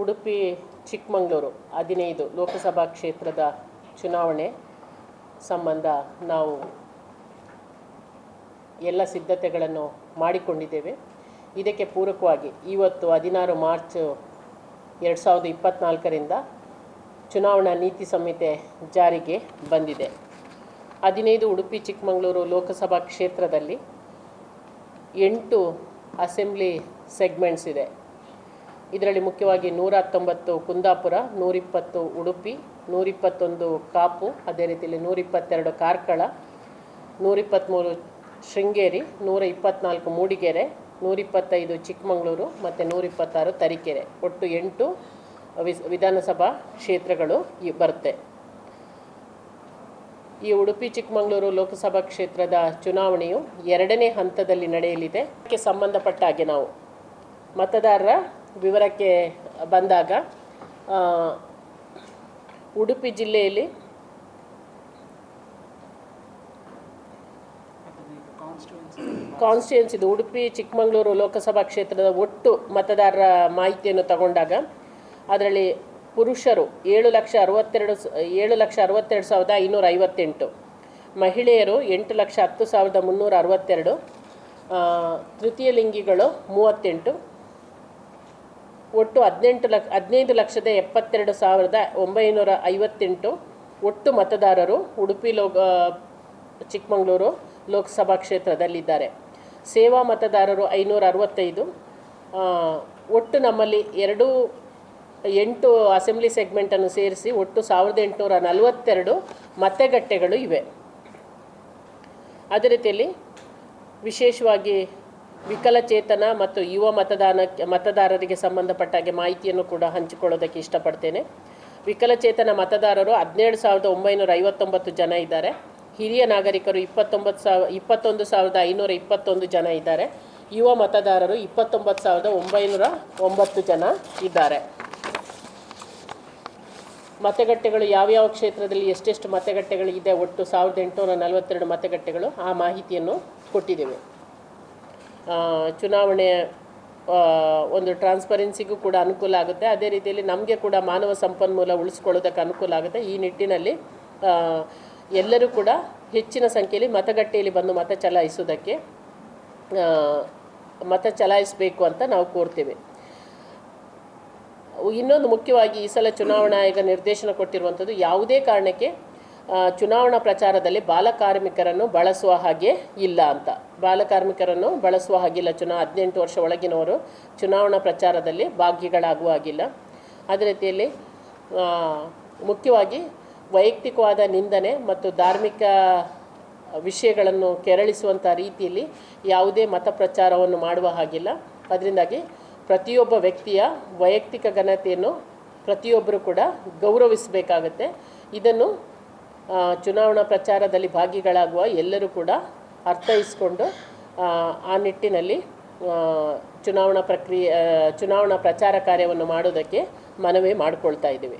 ಉಡುಪಿ, ಚಿಕ್ಕಮಗಳೂರು, ಹದಿನೈದು ಲೋಕಸಭಾ ಕ್ಷೇತ್ರದ ಚುನಾವಣೆ ಸಂಬಂಧ ನಾವು ಎಲ್ಲ ಸಿದ್ಧತೆಗಳನ್ನು ಮಾಡಿಕೊಂಡಿದ್ದೇವೆ. ಇದಕ್ಕೆ ಪೂರಕವಾಗಿ ಇವತ್ತು ಹದಿನಾರು ಮಾರ್ಚ್ ಎರಡು ಸಾವಿರದ ಇಪ್ಪತ್ತ್ನಾಲ್ಕರಿಂದ ಚುನಾವಣಾ ನೀತಿ ಸಂಹಿತೆ ಜಾರಿಗೆ ಬಂದಿದೆ. ಹದಿನೈದು ಉಡುಪಿ, ಚಿಕ್ಕಮಗಳೂರು ಲೋಕಸಭಾ ಕ್ಷೇತ್ರದಲ್ಲಿ ಎಂಟು ಅಸೆಂಬ್ಲಿ ಸೆಗ್ಮೆಂಟ್ಸ್ ಇದೆ. ಇದರಲ್ಲಿ ಮುಖ್ಯವಾಗಿ ನೂರ ಹತ್ತೊಂಬತ್ತು ಕುಂದಾಪುರ, ನೂರಿಪ್ಪತ್ತು ಉಡುಪಿ, ನೂರಿಪ್ಪತ್ತೊಂದು ಕಾಪು, ಅದೇ ರೀತಿಯಲ್ಲಿ ನೂರಿಪ್ಪತ್ತೆರಡು ಕಾರ್ಕಳ ನೂರಿಪ್ಪತ್ತ್ಮೂರು ಶೃಂಗೇರಿ, ನೂರ ಇಪ್ಪತ್ತ್ನಾಲ್ಕು ಮೂಡಿಗೆರೆ, ನೂರಿಪ್ಪತ್ತೈದು ಚಿಕ್ಕಮಗಳೂರು ಮತ್ತು ನೂರಿಪ್ಪತ್ತಾರು ತರೀಕೆರೆ. ಒಟ್ಟು ಎಂಟು ವಿಧಾನಸಭಾ ಕ್ಷೇತ್ರಗಳು ಬರುತ್ತೆ. ಈ ಉಡುಪಿ, ಚಿಕ್ಕಮಗಳೂರು ಲೋಕಸಭಾ ಕ್ಷೇತ್ರದ ಚುನಾವಣೆಯು ಎರಡನೇ ಹಂತದಲ್ಲಿ ನಡೆಯಲಿದೆ. ಇದಕ್ಕೆ ಸಂಬಂಧಪಟ್ಟ ಹಾಗೆ ನಾವು ಮತದಾರರ ವಿವರಕ್ಕೆ ಬಂದಾಗ ಉಡುಪಿ ಜಿಲ್ಲೆಯಲ್ಲಿ ಕಾನ್ಸ್ಟಿಟ್ಯೂನ್ಸ್ ಇದು. ಉಡುಪಿ, ಚಿಕ್ಕಮಗಳೂರು ಲೋಕಸಭಾ ಕ್ಷೇತ್ರದ ಒಟ್ಟು ಮತದಾರರ ಮಾಹಿತಿಯನ್ನು ತಗೊಂಡಾಗ, ಅದರಲ್ಲಿ ಪುರುಷರು ಏಳು ಲಕ್ಷ ಅರವತ್ತೆರಡು ಏಳು ಲಕ್ಷ ಅರವತ್ತೆರಡು ಸಾವಿರದ ಐನೂರ ಐವತ್ತೆಂಟು, ಮಹಿಳೆಯರು ಎಂಟು ಲಕ್ಷ ಹತ್ತು ಸಾವಿರದ ಮುನ್ನೂರ ಅರವತ್ತೆರಡು ತೃತೀಯ ಲಿಂಗಿಗಳು ಮೂವತ್ತೆಂಟು ಒಟ್ಟು ಹದಿನೆಂಟು ಲಕ್ಷ ಹದಿನೈದು ಲಕ್ಷದ ಎಪ್ಪತ್ತೆರಡು ಸಾವಿರದ ಒಂಬೈನೂರ ಐವತ್ತೆಂಟು ಒಟ್ಟು ಮತದಾರರು ಉಡುಪಿ ಲೋಕ ಚಿಕ್ಕಮಗಳೂರು ಲೋಕಸಭಾ ಕ್ಷೇತ್ರದಲ್ಲಿದ್ದಾರೆ. ಸೇವಾ ಮತದಾರರು ಐನೂರ ಅರವತ್ತೈದು ಒಟ್ಟು ನಮ್ಮಲ್ಲಿ ಎರಡು, ಎಂಟು ಅಸೆಂಬ್ಲಿ ಸೆಗ್ಮೆಂಟನ್ನು ಸೇರಿಸಿ ಒಟ್ಟು ಸಾವಿರದ ಎಂಟುನೂರ ನಲವತ್ತೆರಡು ಮತಗಟ್ಟೆಗಳು ಇವೆ. ಅದೇ ರೀತಿಯಲ್ಲಿ ವಿಶೇಷವಾಗಿ ವಿಕಲಚೇತನ ಮತ್ತು ಯುವ ಮತದಾನ, ಮತದಾರರಿಗೆ ಸಂಬಂಧಪಟ್ಟ ಹಾಗೆ ಮಾಹಿತಿಯನ್ನು ಕೂಡ ಹಂಚಿಕೊಳ್ಳೋದಕ್ಕೆ ಇಷ್ಟಪಡ್ತೇನೆ. ವಿಕಲಚೇತನ ಮತದಾರರು ಹದಿನೇಳು ಸಾವಿರದ ಒಂಬೈನೂರ ಐವತ್ತೊಂಬತ್ತು ಜನ ಇದ್ದಾರೆ. ಹಿರಿಯ ನಾಗರಿಕರು ಇಪ್ಪತ್ತೊಂಬತ್ತು ಸಾವಿರ ಇಪ್ಪತ್ತೊಂದು ಸಾವಿರದ ಐನೂರ ಇಪ್ಪತ್ತೊಂದು ಜನ ಇದ್ದಾರೆ. ಯುವ ಮತದಾರರು ಇಪ್ಪತ್ತೊಂಬತ್ತು ಸಾವಿರದ ಒಂಬೈನೂರ ಒಂಬತ್ತು ಜನ ಇದ್ದಾರೆ. ಮತಗಟ್ಟೆಗಳು ಯಾವ್ಯಾವ ಕ್ಷೇತ್ರದಲ್ಲಿ ಎಷ್ಟೆಷ್ಟು ಮತಗಟ್ಟೆಗಳಿದೆ ಒಟ್ಟು ಸಾವಿರದ ಎಂಟುನೂರ ನಲವತ್ತೆರಡು ಮತಗಟ್ಟೆಗಳು ಆ ಮಾಹಿತಿಯನ್ನು ಕೊಟ್ಟಿದ್ದೇವೆ. ಆ, ಚುನಾವಣೆ ಆ, ಒಂದು ಟ್ರಾನ್ಸ್ಪರೆನ್ಸಿಗೂ ಕೂಡ ಅನುಕೂಲ ಆಗುತ್ತೆ. ಅದೇ ರೀತಿಯಲ್ಲಿ ನಮಗೆ ಕೂಡ ಮಾನವ ಸಂಪನ್ಮೂಲ ಉಳಿಸ್ಕೊಳ್ಳೋದಕ್ಕೆ ಅನುಕೂಲ ಆಗುತ್ತೆ. ಈ ನಿಟ್ಟಿನಲ್ಲಿ ಎಲ್ಲರೂ ಕೂಡ ಹೆಚ್ಚಿನ ಸಂಖ್ಯೆಯಲ್ಲಿ ಮತಗಟ್ಟೆಯಲ್ಲಿ ಬಂದು ಮತ ಚಲಾಯಿಸೋದಕ್ಕೆ ಮತ ಚಲಾಯಿಸಬೇಕು ಅಂತ ನಾವು ಕೋರ್ತೇವೆ. ಇನ್ನೊಂದು ಮುಖ್ಯವಾಗಿ ಈ ಸಲ ಚುನಾವಣಾ ಆಯೋಗ ನಿರ್ದೇಶನ ಕೊಟ್ಟಿರುವಂಥದ್ದು ಯಾವುದೇ ಕಾರಣಕ್ಕೆ ಚುನಾವಣಾ ಪ್ರಚಾರದಲ್ಲಿ ಬಾಲಕಾರ್ಮಿಕರನ್ನು ಬಳಸುವ ಹಾಗೆ ಇಲ್ಲ ಅಂತ. ಬಾಲಕಾರ್ಮಿಕರನ್ನು ಬಳಸುವ ಹಾಗಿಲ್ಲ. ಚುನಾ ಹದಿನೆಂಟು ವರ್ಷ ಒಳಗಿನವರು ಚುನಾವಣಾ ಪ್ರಚಾರದಲ್ಲಿ ಭಾಗಿಗಳಾಗುವ ಹಾಗಿಲ್ಲ. ಅದೇ ರೀತಿಯಲ್ಲಿ ಮುಖ್ಯವಾಗಿ ವೈಯಕ್ತಿಕವಾದ ನಿಂದನೆ ಮತ್ತು ಧಾರ್ಮಿಕ ವಿಷಯಗಳನ್ನು ಕೆರಳಿಸುವಂಥ ರೀತಿಯಲ್ಲಿ ಯಾವುದೇ ಮತ ಪ್ರಚಾರವನ್ನು ಮಾಡುವ ಹಾಗಿಲ್ಲ. ಅದರಿಂದಾಗಿ ಪ್ರತಿಯೊಬ್ಬ ವ್ಯಕ್ತಿಯ ವೈಯಕ್ತಿಕ ಘನತೆಯನ್ನು ಪ್ರತಿಯೊಬ್ಬರು ಕೂಡ ಗೌರವಿಸಬೇಕಾಗತ್ತೆ. ಇದನ್ನು ಚುನಾವಣಾ ಪ್ರಚಾರದಲ್ಲಿ ಭಾಗಿಗಳಾಗುವ ಎಲ್ಲರೂ ಕೂಡ ಅರ್ಥೈಸಿಕೊಂಡು ಆ, ನಿಟ್ಟಿನಲ್ಲಿ ಚುನಾವಣಾ ಪ್ರಕ್ರಿಯೆ ಚುನಾವಣಾ ಪ್ರಚಾರ ಕಾರ್ಯವನ್ನು ಮಾಡೋದಕ್ಕೆ ಮನವಿ ಮಾಡಿಕೊಳ್ತಾ ಇದ್ದೀವಿ.